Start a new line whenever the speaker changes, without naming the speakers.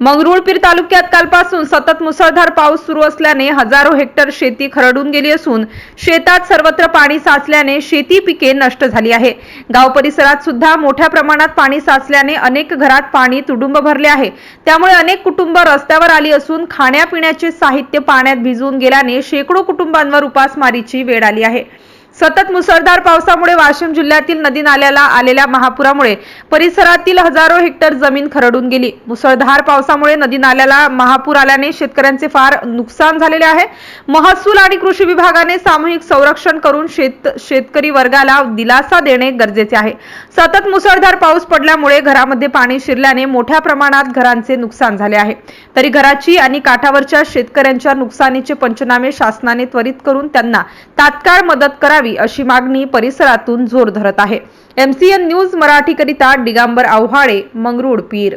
मंगरुळपीर तालुक्यात कालपासून सतत मुसळधार पाऊस सुरू असल्याने हजारो हेक्टर शेती खरडून गेली असून शेतात सर्वत्र पाणी साचल्याने शेती पिके नष्ट झाली आहे. गाव परिसरात सुद्धा मोठ्या प्रमाणात पाणी साचल्याने अनेक घरात पाणी तुडुंब भरले आहे. त्यामुळे अनेक कुटुंब रस्त्यावर आली असून खाण्यापिण्याचे साहित्य पाण्यात भिजून गेल्याने शेकडो कुटुंबांवर उपासमारीची वेळ आली आहे. सतत मुसळधार पावसामुळे वाशिम जिल्ह्यातील नदी नाल्याला आलेल्या महापुरामुळे परिसरातील हजारो हेक्टर जमीन खरडून गेली. मुसळधार पावसामुळे नदी नाल्याला महापूर आल्याने शेतकऱ्यांचे फार नुकसान झालेले आहे. महसूल आणि कृषी विभागाने सामूहिक संरक्षण करून शेत शेतकरी वर्गाला दिलासा देणे गरजेचे आहे. सतत मुसळधार पाऊस पडल्यामुळे घरामध्ये पाणी शिरल्याने मोठ्या प्रमाणात घरांचे नुकसान झाले आहे. तरी घराची आणि काठावरच्या शेतकऱ्यांच्या नुकसानीचे पंचनामे शासनाने त्वरित करून त्यांना तात्काळ मदत करावी. अशी मागणी परिसरातून जोर धरत आहे. एमसीएन न्यूज मराठीकरिता डिगांबर आव्हाळे मंगरुळ पीर